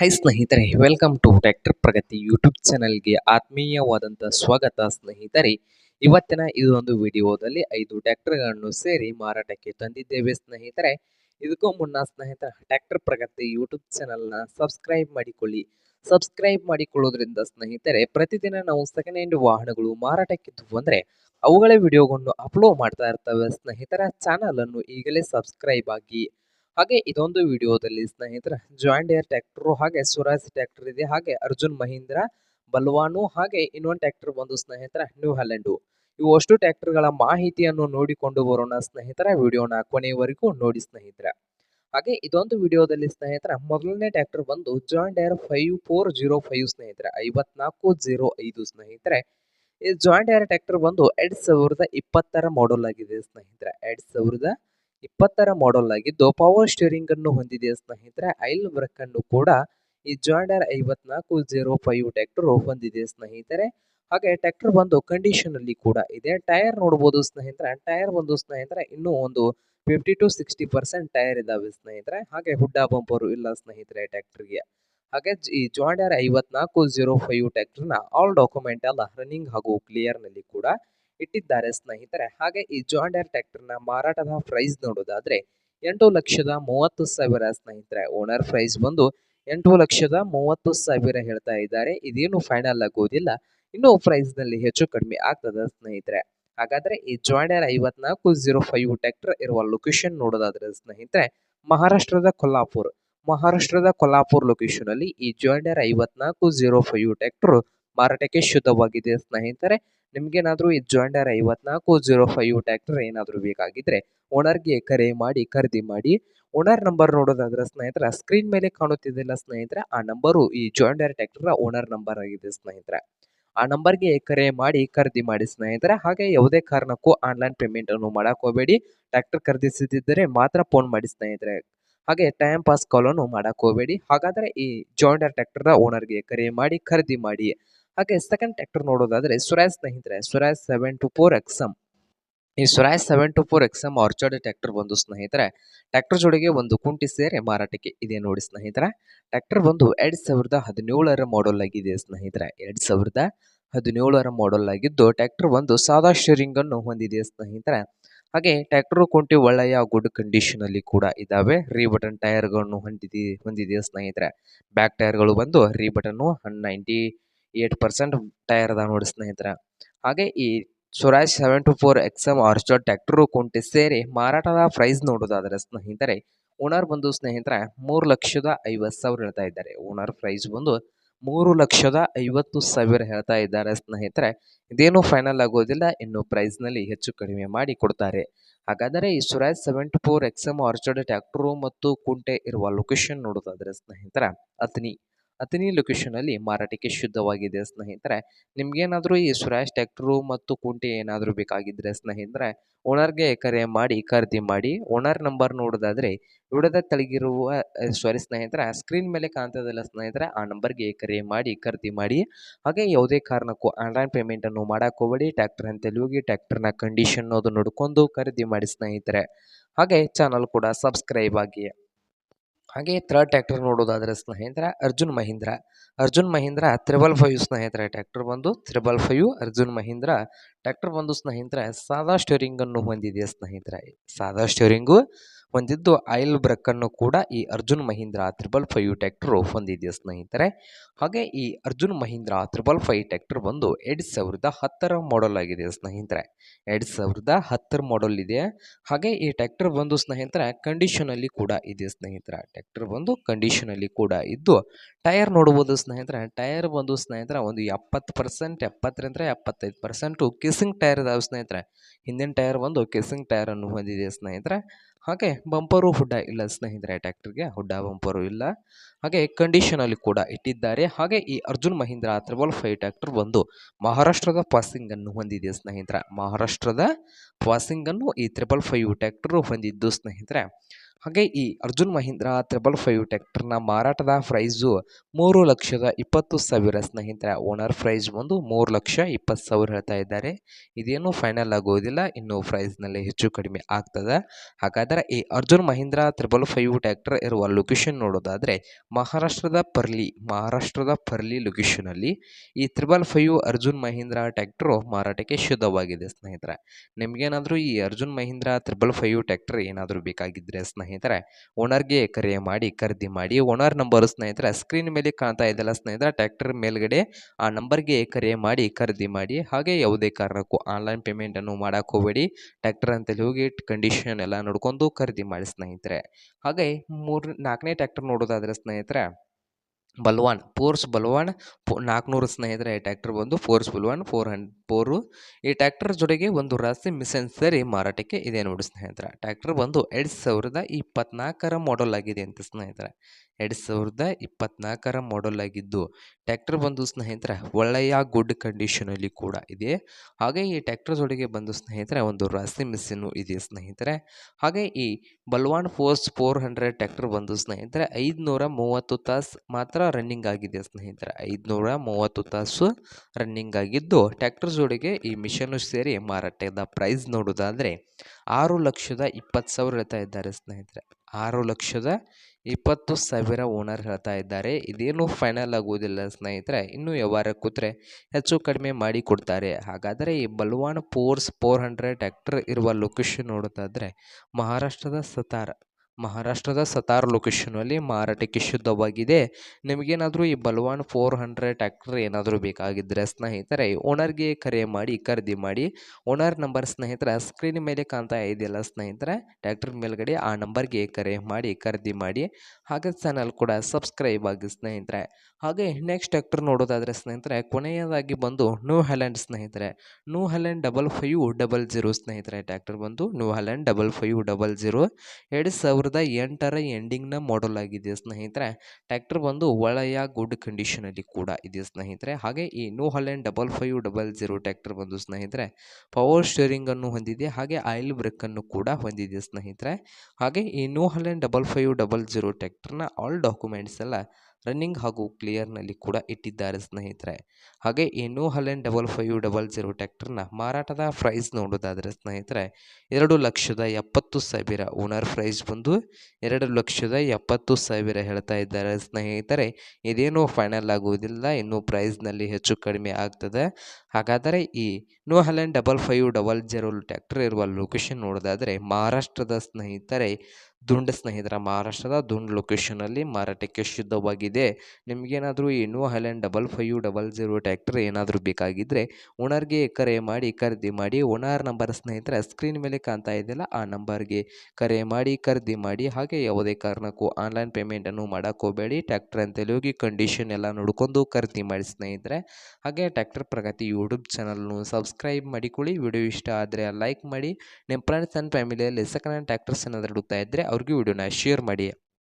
High ಸ್ನೇಹಿತರೆ welcome to tractor Pragati YouTube ಚಾನಲ್ಗೆ ಆತ್ಮೀಯವಾದಂಥ ಸ್ವಾಗತ ಸ್ನೇಹಿತರೆ. ಇವತ್ತಿನ ಇದೊಂದು ವಿಡಿಯೋದಲ್ಲಿ ಐದು ಟ್ಯಾಕ್ಟರ್ಗಳನ್ನು ಸೇರಿ ಮಾರಾಟಕ್ಕೆ ತಂದಿದ್ದೇವೆ ಸ್ನೇಹಿತರೆ. ಇದಕ್ಕೂ ಮುನ್ನ ಸ್ನೇಹಿತರ ಟ್ಯಾಕ್ಟರ್ ಪ್ರಗತಿ ಯೂಟ್ಯೂಬ್ ಚಾನಲ್ನ ಸಬ್ಸ್ಕ್ರೈಬ್ ಮಾಡಿಕೊಳ್ಳಿ. ಸಬ್ಸ್ಕ್ರೈಬ್ ಮಾಡಿಕೊಳ್ಳೋದ್ರಿಂದ ಸ್ನೇಹಿತರೆ, ಪ್ರತಿದಿನ ನಾವು ಸೆಕೆಂಡ್ ಹ್ಯಾಂಡ್ ವಾಹನಗಳು ಮಾರಾಟಕ್ಕಿದ್ದು ಅಂದರೆ, ಅವುಗಳ ವಿಡಿಯೋಗಳನ್ನು ಅಪ್ಲೋಡ್ ಮಾಡ್ತಾ ಇರ್ತವೆ ಸ್ನೇಹಿತರ. ಚಾನಲನ್ನು ಈಗಲೇ ಸಬ್ಸ್ಕ್ರೈಬ್ ಆಗಿ. ಹಾಗೆ ಇದೊಂದು ವಿಡಿಯೋದಲ್ಲಿ ಸ್ನೇಹಿತರ ಏರ್ ಟ್ರ್ಯಾಕ್ಟರ್ ಹಾಗೆ ಸ್ವರಾಜ್ ಟ್ರ್ಯಾಕ್ಟರ್ ಇದೆ, ಹಾಗೆ ಅರ್ಜುನ್ ಮಹೀಂದ್ರ, ಬಲ್ವಾನು ಹಾಗೆ ಇನ್ನೊಂದು ಟ್ರ್ಯಾಕ್ಟರ್ ಬಂದು ಸ್ನೇಹಿತರ ನ್ಯೂ ಹ್ಯಾಲೆಂಡು ಇವು ಅಷ್ಟು ಟ್ರ್ಯಾಕ್ಟರ್ಗಳ ಮಾಹಿತಿಯನ್ನು ನೋಡಿಕೊಂಡು ಬರೋಣ ಸ್ನೇಹಿತರ, ವಿಡಿಯೋನ ಕೊನೆಯವರೆಗೂ ನೋಡಿ ಸ್ನೇಹಿತರ. ಹಾಗೆ ಇದೊಂದು ವಿಡಿಯೋದಲ್ಲಿ ಸ್ನೇಹಿತರ, ಮೊದಲನೇ ಟ್ರ್ಯಾಕ್ಟರ್ ಬಂದು John Deere five four zero five ಸ್ನೇಹಿತರೆ, ಐವತ್ನಾಲ್ಕು ಜೀರೋ ಐದು ಸ್ನೇಹಿತರೆ. ಈ ಏರ್ ಟ್ರ್ಯಾಕ್ಟರ್ ಬಂದು ಎರಡ್ ಸಾವಿರದ ಇಪ್ಪತ್ತರ ಮಾಡಲ್ ಆಗಿದೆ ಸ್ನೇಹಿತರೆ, ಎರಡ್ ಸಾವಿರದ ಇಪ್ಪತ್ತರ ಮಾಡೆಲ್ ಆಗಿದ್ದು ಪವರ್ ಸ್ಟೀರಿಂಗ್ ಅನ್ನು ಹೊಂದಿದೆ ಸ್ನೇಹಿತರೆ. ಐಲ್ ಬ್ರೇಕ್ ಅನ್ನು ಕೂಡ ಈ ಜಾಯ್ಡರ್ ಐವತ್ನಾಲ್ಕು ಜೀರೋ ಫೈವ್ ಟ್ರ್ಯಾಕ್ಟರ್ ಹೊಂದಿದೆ ಸ್ನೇಹಿತರೆ. ಹಾಗೆ ಟ್ರ್ಯಾಕ್ಟರ್ ಬಂದು ಕಂಡೀಷನ್ ಅಲ್ಲಿ ಕೂಡ ಇದೆ. ಟೈರ್ ನೋಡಬಹುದು ಸ್ನೇಹಿತರೆ. ಟೈರ್ ಒಂದು ಸ್ನೇಹಿತರೆ, ಇನ್ನೂ ಒಂದು fifty to sixty percent tyre ಇದಾವೆ ಸ್ನೇಹಿತರೆ. ಹಾಗೆ ಹುಡ್ಡ ಬಂಪರು ಇಲ್ಲ ಸ್ನೇಹಿತರೆ ಟ್ರ್ಯಾಕ್ಟರ್ಗೆ ಹಾಗೆ ಈ ಜಾಯ್ಡರ್ ಐವತ್ನಾಲ್ಕು ಜೀರೋ ಫೈವ್ ಟ್ರ್ಯಾಕ್ಟರ್ನ ಆಲ್ ಡಾಕ್ಯುಮೆಂಟ್ ಎಲ್ಲ ರನ್ನಿಂಗ್ ಹಾಗೂ ಕ್ಲಿಯರ್ನಲ್ಲಿ ಕೂಡ ಇಟ್ಟಿದ್ದಾರೆ ಸ್ನೇಹಿತರೆ. ಹಾಗೆ ಈ ಜಾಯಿಂಡರ್ ಟ್ರ್ಯಾಕ್ಟರ್ನ ಮಾರಾಟದ ಪ್ರೈಸ್ ನೋಡೋದಾದ್ರೆ ಎಂಟು ಲಕ್ಷದ ಮೂವತ್ತು ಸಾವಿರ ಸ್ನೇಹಿತರೆ. ಓನರ್ ಪ್ರೈಸ್ ಬಂದು ಎಂಟು ಲಕ್ಷದ ಮೂವತ್ತು ಸಾವಿರ ಹೇಳ್ತಾ ಇದ್ದಾರೆ. ಇದೇನು ಫೈನಲ್ ಆಗೋದಿಲ್ಲ. ಇನ್ನೂ ಪ್ರೈಸ್ನಲ್ಲಿ ಹೆಚ್ಚು ಕಡಿಮೆ ಆಗ್ತದೆ ಸ್ನೇಹಿತರೆ. ಹಾಗಾದ್ರೆ ಈ ಜಾಯ್ನರ್ ಐವತ್ನಾಲ್ಕು ಜೀರೋ ಫೈವ್ ಟ್ರ್ಯಾಕ್ಟರ್ ಇರುವ ಲೊಕೇಶನ್ ನೋಡೋದಾದ್ರೆ ಸ್ನೇಹಿತರೆ, ಮಹಾರಾಷ್ಟ್ರದ ಕೊಲ್ಲಾಪುರ್. ಮಹಾರಾಷ್ಟ್ರದ ಕೊಲ್ಲಾಪುರ್ ಲೊಕೇಶನ್ ಅಲ್ಲಿ ಈ ಜಾಯ್ನರ್ ಐವತ್ನಾಲ್ಕು ಜೀರೋ ಫೈವ್ ಟ್ರ್ಯಾಕ್ಟರ್ ಮಾರಾಟಕ್ಕೆ ಶುದ್ಧವಾಗಿದೆ ಸ್ನೇಹಿತರೆ. ನಿಮ್ಗೇನಾದ್ರೂ ಈ ಜಾಯಿಂಡರ್ ಐವತ್ನಾಲ್ಕು ಜೀರೋ ಫೈವ್ ಟ್ರ್ಯಾಕ್ಟರ್ ಏನಾದರೂ ಬೇಕಾಗಿದ್ರೆ ಓನರ್ಗೆ ಕರೆ ಮಾಡಿ, ಖರೀದಿ ಮಾಡಿ. ಓನರ್ ನಂಬರ್ ನೋಡೋದಾದ್ರೆ ಸ್ನೇಹಿತರ, ಸ್ಕ್ರೀನ್ ಮೇಲೆ ಕಾಣುತ್ತಿದ್ದಿಲ್ಲ ಸ್ನೇಹಿತರೆ, ಆ ನಂಬರು ಈ ಜಾಯಿಂಡರ್ ಟ್ರ್ಯಾಕ್ಟರ್ ಓನರ್ ನಂಬರ್ ಆಗಿದೆ ಸ್ನೇಹಿತರೆ. ಆ ನಂಬರ್ಗೆ ಕರೆ ಮಾಡಿ, ಖರೀದಿ ಮಾಡಿ ಸ್ನೇಹಿತರೆ. ಹಾಗೆ ಯಾವುದೇ ಕಾರಣಕ್ಕೂ ಆನ್ಲೈನ್ ಪೇಮೆಂಟ್ ಅನ್ನು ಮಾಡಕ್ ಹೋಗಬೇಡಿ. ಟ್ರ್ಯಾಕ್ಟರ್ ಖರೀದಿಸಿದ್ದರೆ ಮಾತ್ರ ಫೋನ್ ಮಾಡಿ ಸ್ನೇಹಿತರೆ. ಹಾಗೆ ಟೈಮ್ ಪಾಸ್ ಕಾಲನ್ನು ಮಾಡಕ್ ಹೋಗಬೇಡಿ. ಹಾಗಾದ್ರೆ ಈ ಜಾಯಿಂಡರ್ ಟ್ರ್ಯಾಕ್ಟರ್ ಓನರ್ಗೆ ಕರೆ ಮಾಡಿ, ಖರೀದಿ ಮಾಡಿ. ಹಾಗೆ ಸೆಕೆಂಡ್ ಟ್ರ್ಯಾಕ್ಟರ್ ನೋಡೋದಾದ್ರೆ ಸುರಾಯ್ ಸ್ನೇಹಿತರೆ Swaraj seven two four XM ಈ Swaraj seven two four XM orchard tractor ಬಂದು ಸ್ನೇಹಿತರೆ ಟ್ರ್ಯಾಕ್ಟರ್ ಜೋಡಿಗೆ ಒಂದು ಕುಂಟಿ ಸೇರಿ ಮಾರಾಟಕ್ಕೆ ಇದೆ ನೋಡಿ ಸ್ನೇಹಿತರೆ. ಟ್ರ್ಯಾಕ್ಟರ್ ಬಂದು ಎರಡ್ ಸಾವಿರದ ಹದಿನೇಳರ ಮಾಡೆಲ್ ಆಗಿದೆ ಸ್ನೇಹಿತರೆ, ಎರಡ್ ಸಾವಿರದ ಹದಿನೇಳರ ಮಾಡೆಲ್ ಆಗಿದ್ದು ಟ್ರ್ಯಾಕ್ಟರ್ ಒಂದು ಸಾದಾ ಶೇರಿಂಗ್ ಅನ್ನು ಹೊಂದಿದೆ ಸ್ನೇಹಿತರೆ. ಹಾಗೆ ಟ್ರ್ಯಾಕ್ಟರ್ ಕುಂಟಿ ಒಳ್ಳೆಯ ಗುಡ್ ಕಂಡೀಷನ್ ಅಲ್ಲಿ ಕೂಡ ಇದಾವೆ ರೀ ಬಟನ್ ಟೈರ್ಗಳನ್ನು ಹೊಂದಿದೆ ಹೊಂದಿದೆ ಸ್ನೇಹಿತರೆ. ಬ್ಯಾಕ್ ಟೈರ್ಗಳು ಬಂದು ರೀ ಬಟನ್ ನೈಂಟಿ ಏಟ್ ಪರ್ಸೆಂಟ್ ಟೈರ್ ಅದ ನೋಡಿ ಸ್ನೇಹಿತರೆ. ಹಾಗೆ ಈ Swaraj seven two four XM orchard tractor ಕುಂಟಿ ಸೇರಿ ಮಾರಾಟದ ಪ್ರೈಸ್ ನೋಡೋದಾದರೆ ಸ್ನೇಹಿತರೆ ಓನರ್ ಬಂದು ಸ್ನೇಹಿತರೆ ಮೂರು ಲಕ್ಷದ ಐವತ್ತು ಸಾವಿರ ಹೇಳ್ತಾ ಇದ್ದಾರೆ. ಓನರ್ ಪ್ರೈಸ್ ಬಂದು ಮೂರು ಲಕ್ಷದ ಐವತ್ತು ಸಾವಿರ ಹೇಳ್ತಾ ಇದ್ದಾರೆ ಸ್ನೇಹಿತರೆ. ಇದೇನು ಫೈನಲ್ ಆಗೋದಿಲ್ಲ, ಇನ್ನು ಪ್ರೈಸ್ನಲ್ಲಿ ಹೆಚ್ಚು ಕಡಿಮೆ ಮಾಡಿ ಕೊಡ್ತಾರೆ. ಹಾಗಾದರೆ ಈ Swaraj seven two four XM orchard tractor ಮತ್ತು ಕುಂಟೆ ಇರುವ ಲೊಕೇಶನ್ ನೋಡೋದಾದರೆ ಸ್ನೇಹಿತರ ಅತ್ನಿ ಅತನಿ ಲೊಕೇಶನ್ ಅಲ್ಲಿ ಮಾರಾಟಕ್ಕೆ ಶುದ್ಧವಾಗಿದೆ ಸ್ನೇಹಿತರೆ. ನಿಮಗೇನಾದರೂ ಈ ಸುರೇಶ್ ಟ್ಯಾಕ್ಟ್ರು ಮತ್ತು ಕುಂಟೆ ಏನಾದರೂ ಬೇಕಾಗಿದ್ರೆ ಸ್ನೇಹಿತರೆ, ಓನರ್ಗೆ ಕರೆ ಮಾಡಿ, ಖರೀದಿ ಮಾಡಿ, ಓನರ್ ನಂಬರ್ ನೋಡೋದಾದ್ರೆ ವಿಡಿಯೋದ ತಳಗಿರುವ ಸಾರಿ ಸ್ನೇಹಿತರೆ ಸ್ಕ್ರೀನ್ ಮೇಲೆ ಕಾಣ್ತದಲ್ಲ ಸ್ನೇಹಿತರೆ, ಆ ನಂಬರ್ಗೆ ಕರೆ ಮಾಡಿ, ಖರೀದಿ ಮಾಡಿ. ಹಾಗೆ ಯಾವುದೇ ಕಾರಣಕ್ಕೂ ಆನ್ಲೈನ್ ಪೇಮೆಂಟನ್ನು ಮಾಡಕ್ಕೆ ಹೋಗಬೇಡಿ, ಟ್ರ್ಯಾಕ್ಟರ್ ಅಂತೇಳಿ ಹೋಗಿ ಟ್ಯಾಕ್ಟರ್ನ ಕಂಡೀಷನ್ ಅದು ನೋಡ್ಕೊಂಡು ಖರೀದಿ ಮಾಡಿ ಸ್ನೇಹಿತರೆ. ಹಾಗೆ ಚಾನಲ್ ಕೂಡ ಸಬ್ಸ್ಕ್ರೈಬ್ ಆಗಿ ಹಾಗೆ ಥರ್ಡ್ ಟ್ರ್ಯಾಕ್ಟರ್ ನೋಡೋದಾದ್ರೆ ಸ್ನೇಹಿತರ ಅರ್ಜುನ್ ಮಹೀಂದ್ರ. ಅರ್ಜುನ್ ಮಹೀಂದ್ರ ತ್ರಿಬಲ್ ಫೈವ್ ಸ್ನೇಹಿತರೆ ಟ್ರ್ಯಾಕ್ಟರ್ ಬಂದು triple five Arjun Mahindra. Tractor ಬಂದು ಸ್ನೇಹಿತರೆ, ಸಾದಾ ಸ್ಟೇರಿಂಗ್ ಅನ್ನು ಹೊಂದಿದೆ ಸ್ನೇಹಿತರೆ? ಸಾದಾ ಸ್ಟೇರಿಂಗು ಹೊಂದಿದ್ದು ಆಯಿಲ್ ಬ್ರೇಕ್ ಅನ್ನು ಕೂಡ ಈ Arjun Mahindra triple five tractor ಹೊಂದಿದೆ ಸ್ನೇಹಿತರೆ? ಹಾಗೆ ಈ Arjun Mahindra triple five tractor ಬಂದು ಎರಡ್ ಸಾವಿರದ ಹತ್ತರ ಮಾಡಲ್ ಆಗಿದೆ ಸ್ನೇಹಿತರೆ. ಎರಡ್ ಸಾವಿರದ ಹತ್ತರ ಮಾಡಲ್ ಇದೆ ಹಾಗೆ ಈ ಟ್ಯಾಕ್ಟರ್ ಬಂದು ಸ್ನೇಹಿತರೆ ಕಂಡೀಷನ್ ಅಲ್ಲಿ ಕೂಡ ಇದೆ ಸ್ನೇಹಿತರೆ? ಟ್ಯಾಕ್ಟರ್ ಬಂದು ಕಂಡೀಷನ್ ಅಲ್ಲಿ ಕೂಡ ಇದ್ದು, ಟೈರ್ ನೋಡಬಹುದು ಸ್ನೇಹಿತರೆ. ಟೈರ್ ಬಂದು ಸ್ನೇಹಿತರೆ ಒಂದು ಎಪ್ಪತ್ತು ಪರ್ಸೆಂಟ್ ಎಪ್ಪತ್ತರಿಂದ ಎಪ್ಪತ್ತೈದು ಪರ್ಸೆಂಟು ಕಿಸಿಂಗ್ ಟೈರ್ ಇದಾವೆ ಸ್ನೇಹಿತರೆ. ಹಿಂದಿನ ಟೈರ್ ಬಂದು ಕಿಸಿಂಗ್ ಟೈರ್ ಅನ್ನು ಹೊಂದಿದೆ ಸ್ನೇಹಿತರೆ. ಹಾಗೆ ಬಂಪರು ಹುಡ್ಡ ಇಲ್ಲ ಸ್ನೇಹಿತರೆ ಟ್ಯಾಕ್ಟರ್ಗೆ ಹುಡ್ಡ ಬಂಪರು ಇಲ್ಲ. ಹಾಗೆ ಕಂಡೀಷನಲ್ಲಿ ಕೂಡ ಇಟ್ಟಿದ್ದಾರೆ. ಹಾಗೆ ಈ Arjun Mahindra triple five tractor ಬಂದು ಮಹಾರಾಷ್ಟ್ರದ ಪಾಸಿಂಗ್ ಅನ್ನು ಹೊಂದಿದೆ ಸ್ನೇಹಿತರೆ. ಮಹಾರಾಷ್ಟ್ರದ ಪಾಸಿಂಗ್ ಅನ್ನು ಈ ತ್ರಿಬಲ್ ಫೈವ್ ಟ್ಯಾಕ್ಟರ್ ಹೊಂದಿದ್ದು ಸ್ನೇಹಿತರೆ. ಹಾಗೆ ಈ ಅರ್ಜುನ್ ಮಹೀಂದ್ರ ತ್ರಿಬಲ್ ಫೈವ್ ಟ್ಯಾಕ್ಟರ್ನ ಮಾರಾಟದ ಪ್ರೈಸು ಮೂರು ಲಕ್ಷದ ಇಪ್ಪತ್ತು ಸಾವಿರ ಸ್ನೇಹಿತರೆ. ಓನರ್ ಪ್ರೈಸ್ ಬಂದು ಮೂರು ಲಕ್ಷ ಇಪ್ಪತ್ತು ಸಾವಿರ ಹೇಳ್ತಾ ಇದ್ದಾರೆ. ಇದೇನು ಫೈನಲ್ ಆಗೋದಿಲ್ಲ, ಇನ್ನು ಪ್ರೈಸ್ನಲ್ಲಿ ಹೆಚ್ಚು ಕಡಿಮೆ ಆಗ್ತದೆ. ಹಾಗಾದರೆ ಈ Arjun Mahindra triple five tractor ಇರುವ ಲೊಕೇಶನ್ ನೋಡೋದಾದರೆ ಮಹಾರಾಷ್ಟ್ರದ ಪರ್ಲಿ ಮಹಾರಾಷ್ಟ್ರದ ಪರ್ಲಿ ಲೊಕೇಶನಲ್ಲಿ ಈ triple five Arjun Mahindra tractor ಮಾರಾಟಕ್ಕೆ ಶುದ್ಧವಾಗಿದೆ ಸ್ನೇಹಿತರೆ. ನಿಮಗೇನಾದರೂ ಈ Arjun Mahindra triple five tractor ಏನಾದರೂ ಬೇಕಾಗಿದ್ದರೆ ಸ್ನೇಹಿತರೆ ಓನರ್ಗೆ ಕರೆ ಮಾಡಿ, ಖರೀದಿ ಮಾಡಿ, ಓನರ್ ನಂಬರ್ ಸ್ನೇಹಿತರೆ, ಸ್ಕ್ರೀನ್ ಮೇಲೆ ಕಾಣ್ತಾ ಇದೆಯಲ್ಲ ಸ್ನೇಹಿತರೆ ಟ್ಯಾಕ್ಟರ್ ಮೇಲ್ಗಡೆ ಆ ನಂಬರ್ಗೆ ಕರೆ ಮಾಡಿ, ಖರೀದಿ ಮಾಡಿ, ಹಾಗೆ ಯಾವುದೇ ಕಾರಣಕ್ಕೂ ಆನ್ಲೈನ್ ಪೇಮೆಂಟನ್ನು ಮಾಡಕ್ಕೆ ಹೋಗಬೇಡಿ. ಟ್ಯಾಕ್ಟರ್ ಅಂತೇಳಿ ಹೋಗಿ ಕಂಡೀಷನ್ ಎಲ್ಲ ನೋಡ್ಕೊಂಡು ಖರೀದಿ ಮಾಡಿ ಸ್ನೇಹಿತರೆ. ಹಾಗೆ ಮೂರು ನಾಲ್ಕನೇ ಟ್ಯಾಕ್ಟರ್ ನೋಡೋದಾದರೆ ಸ್ನೇಹಿತರೆ ಬಲ್ವಾನ್, ಫೋರ್ಸ್ ಬಲ್ವಾನ್ ನಾಲ್ಕುನೂರು ಸ್ನೇಹಿತರೆ, ಈ ಟ್ಯಾಕ್ಟರ್ ಬಂದು Force Balwan, four hundred four. ಈ ಟ್ಯಾಕ್ಟರ್ ಜೊತೆಗೆ ಒಂದು ರಾಶಿ ಮಿಷನ್ ಸೇರಿ ಮಾರಾಟಕ್ಕೆ ಇದೆ ನೋಡಿ ಸ್ನೇಹಿತರೆ. ಟ್ಯಾಕ್ಟರ್ ಬಂದು ಎರಡು ಸಾವಿರದ ಇಪ್ಪತ್ನಾಲ್ಕರ ಮಾಡೆಲ್ ಆಗಿದೆ ಅಂತ ಸ್ನೇಹಿತರೆ. ಎರಡು ಸಾವಿರದ ಇಪ್ಪತ್ನಾಲ್ಕರ ಮಾಡೆಲ್ ಆಗಿದ್ದು ಟ್ಯಾಕ್ಟರ್ ಬಂದು ಸ್ನೇಹಿತರೆ, ಒಳ್ಳೆಯ ಗುಡ್ ಕಂಡೀಷನಲ್ಲಿ ಕೂಡ ಇದೆ. ಹಾಗೆ ಈ ಟ್ಯಾಕ್ಟರ್ ಜೊತೆಗೆ ಬಂದು ಸ್ನೇಹಿತರೆ, ಒಂದು ರಾಸಿ ಮಿಷನ್ನು ಇದೆ ಸ್ನೇಹಿತರೆ. ಹಾಗೆ ಈ Balwan Force four hundred tractor ಬಂದು ಸ್ನೇಹಿತರೆ, ಐದುನೂರ ಮೂವತ್ತು ತಾಸು ಮಾತ್ರ ರನ್ನಿಂಗ್ ಆಗಿದೆ ಸ್ನೇಹಿತರೆ. ಐದುನೂರ ಮೂವತ್ತು ತಾಸು ರನ್ನಿಂಗ್ ಆಗಿದ್ದು ಟ್ಯಾಕ್ಟರ್ ಜೋಡಿಗೆ ಈ ಮಿಷನ್ನು ಸೇರಿ ಮಾರಾಟದ ಪ್ರೈಸ್ ನೋಡೋದಾದರೆ ಆರು ಲಕ್ಷದ ಇಪ್ಪತ್ತು ಸಾವಿರ ಹೇಳ್ತಾ ಇದ್ದಾರೆ ಸ್ನೇಹಿತರೆ. ಆರು ಲಕ್ಷದ ಇಪ್ಪತ್ತು ಸಾವಿರ ಓನರ್ ಹೇಳ್ತಾ ಇದ್ದಾರೆ. ಇದೇನು ಫೈನಲ್ ಆಗುವುದಿಲ್ಲ ಸ್ನೇಹಿತರೆ. ಇನ್ನೂ ವ್ಯವಹಾರ ಕೂತ್ರೆ ಹೆಚ್ಚು ಕಡಿಮೆ ಮಾಡಿ ಕೊಡ್ತಾರೆ. ಹಾಗಾದರೆ ಈ Balwan Force four hundred tractor ಇರುವ ಲೊಕೇಶನ್ ನೋಡೋದಾದರೆ ಮಹಾರಾಷ್ಟ್ರದ ಸತಾರ ಮಹಾರಾಷ್ಟ್ರದ ಸತಾರ್ ಲೊಕೇಶನಲ್ಲಿ ಮಾರಾಟಕ್ಕೆ ಶುದ್ಧವಾಗಿದೆ. ನಿಮಗೇನಾದರೂ ಈ ಬಲ್ವಾನ್ ಫೋರ್ ಹಂಡ್ರೆಡ್ ಟ್ಯಾಕ್ಟರ್ ಏನಾದರೂ ಬೇಕಾಗಿದ್ದರೆ ಸ್ನೇಹಿತರೆ, ಓನರ್ಗೆ ಕರೆ ಮಾಡಿ, ಖರೀದಿ ಮಾಡಿ. ಓನರ್ ನಂಬರ್ ಸ್ನೇಹಿತರೆ, ಸ್ಕ್ರೀನ್ ಮೇಲೆ ಕಾಣ್ತಾ ಇದೆಯಲ್ಲ ಸ್ನೇಹಿತರೆ ಟ್ಯಾಕ್ಟರ್ ಮೇಲ್ಗಡೆ ಆ ನಂಬರ್ಗೆ ಕರೆ ಮಾಡಿ, ಖರೀದಿ ಮಾಡಿ. ಹಾಗೆ ಚಾನಲ್ ಕೂಡ ಸಬ್ಸ್ಕ್ರೈಬ್ ಆಗಿ ಸ್ನೇಹಿತರೆ. ಹಾಗೆ ನೆಕ್ಸ್ಟ್ ಟ್ಯಾಕ್ಟರ್ ನೋಡೋದಾದರೆ ಸ್ನೇಹಿತರೆ, ಕೊನೆಯದಾಗಿ ಬಂದು ನ್ಯೂ ಹ್ಯಾಲೆಂಡ್ ಸ್ನೇಹಿತರೆ. New Holland double five double zero ಸ್ನೇಹಿತರೆ ಟ್ಯಾಕ್ಟರ್ ಬಂದು New Holland double five double zero. ಎರಡು ಸಾವಿರದ ಎಂಟರ ಎಂಡಿಂಗ್ನ ಮಾಡಲ್ ಆಗಿದೆ ಸ್ನೇಹಿತರೆ. ಟ್ರ್ಯಾಕ್ಟರ್ ಬಂದು ಒಳ್ಳೆಯ ಗುಡ್ ಕಂಡೀಷನಲ್ಲಿ ಕೂಡ ಇದೆ ಸ್ನೇಹಿತರೆ. ಹಾಗೆ ಈ New Holland double five double zero tractor ಬಂದು ಸ್ನೇಹಿತರೆ ಪವರ್ ಸ್ಟೇರಿಂಗನ್ನು ಹೊಂದಿದೆ, ಹಾಗೆ ಆಯಿಲ್ ಬ್ರೇಕನ್ನು ಕೂಡ ಹೊಂದಿದೆ ಸ್ನೇಹಿತರೆ. ಹಾಗೆ ಈ New Holland double five double zero ಟ್ರ್ಯಾಕ್ಟರ್ನ ಆಲ್ ಡಾಕ್ಯುಮೆಂಟ್ಸ್ ಎಲ್ಲ ರನ್ನಿಂಗ್ ಹಾಗೂ ಕ್ಲಿಯರ್ನಲ್ಲಿ ಕೂಡ ಇಟ್ಟಿದ್ದಾರೆ ಸ್ನೇಹಿತರೆ. ಹಾಗೆ ಈ New Holland double five double zero ಟ್ಯಾಕ್ಟರ್ನ ಮಾರಾಟದ ಪ್ರೈಸ್ ನೋಡೋದಾದರೆ ಸ್ನೇಹಿತರೆ, ಎರಡು ಲಕ್ಷದ ಎಪ್ಪತ್ತು ಸಾವಿರ ಓನರ್ ಪ್ರೈಸ್ ಬಂದು ಎರಡು ಲಕ್ಷದ ಎಪ್ಪತ್ತು ಸಾವಿರ ಹೇಳ್ತಾ ಇದ್ದಾರೆ ಸ್ನೇಹಿತರೆ. ಇದೇನು ಫೈನಲ್ ಆಗುವುದಿಲ್ಲ, ಇನ್ನು ಪ್ರೈಸ್ನಲ್ಲಿ ಹೆಚ್ಚು ಕಡಿಮೆ ಆಗ್ತದೆ. ಹಾಗಾದರೆ ಈ New Holland double five double zero tractor ಇರುವ ಲೊಕೇಶನ್ ನೋಡೋದಾದರೆ ಮಹಾರಾಷ್ಟ್ರದ ಸ್ನೇಹಿತರೆ. ದುಂಡ್ ಸ್ನೇಹಿತರ ಮಹಾರಾಷ್ಟ್ರದ ದುಂಡ್ ಲೊಕೇಶನಲ್ಲಿ ಮಾರಾಟಕ್ಕೆ ಶುದ್ಧವಾಗಿದೆ. ನಿಮಗೇನಾದರೂ New Holland double five double zero tractor ಏನಾದರೂ ಬೇಕಾಗಿದ್ದರೆ ಓನರ್ಗೆ ಕರೆ ಮಾಡಿ, ಖರೀದಿ ಮಾಡಿ ಓನರ್ ನಂಬರ್ ಸ್ನೇಹಿತರ ಸ್ಕ್ರೀನ್ ಮೇಲೆ ಕಾಣ್ತಾ ಇದೆಯಲ್ಲ, ಆ ನಂಬರ್ಗೆ ಕರೆ ಮಾಡಿ, ಖರೀದಿ ಮಾಡಿ, ಹಾಗೆ ಯಾವುದೇ ಕಾರಣಕ್ಕೂ ಆನ್ಲೈನ್ ಪೇಮೆಂಟನ್ನು ಮಾಡೋಕ್ಕೋಬೇಡಿ ಟ್ಯಾಕ್ಟರ್ ಅಂತೇಳಿ ಹೋಗಿ ಕಂಡೀಷನ್ ಎಲ್ಲ ನೋಡ್ಕೊಂಡು ಖರೀದಿ ಮಾಡಿ ಸ್ನೇಹಿತರೆ. ಹಾಗೆ ಟ್ಯಾಕ್ಟರ್ ಪ್ರಗತಿ ಯೂಟ್ಯೂಬ್ ಚಾನಲ್ನು ಸಬ್ಸ್ಕ್ರೈಬ್ ಮಾಡಿಕೊಳ್ಳಿ. ವಿಡಿಯೋ ಇಷ್ಟ ಆದರೆ ಲೈಕ್ ಮಾಡಿ. ನಿಮ್ಮ ಫ್ರೆಂಡ್ಸ್ ಆ್ಯಂಡ್ ಫ್ಯಾಮಿಲಿಯಲ್ಲಿ ಸೆಕೆಂಡ್ ಹ್ಯಾಂಡ್ ಟ್ಯಾಕ್ಟರ್ಸ್ ಏನಾದರೂ ಹುಡುಕ್ತಾ ಇದ್ದರೆ ಅವ್ರಿಗೂ ವಿಡಿಯೋನ ಶೇರ್ ಮಾಡಿ.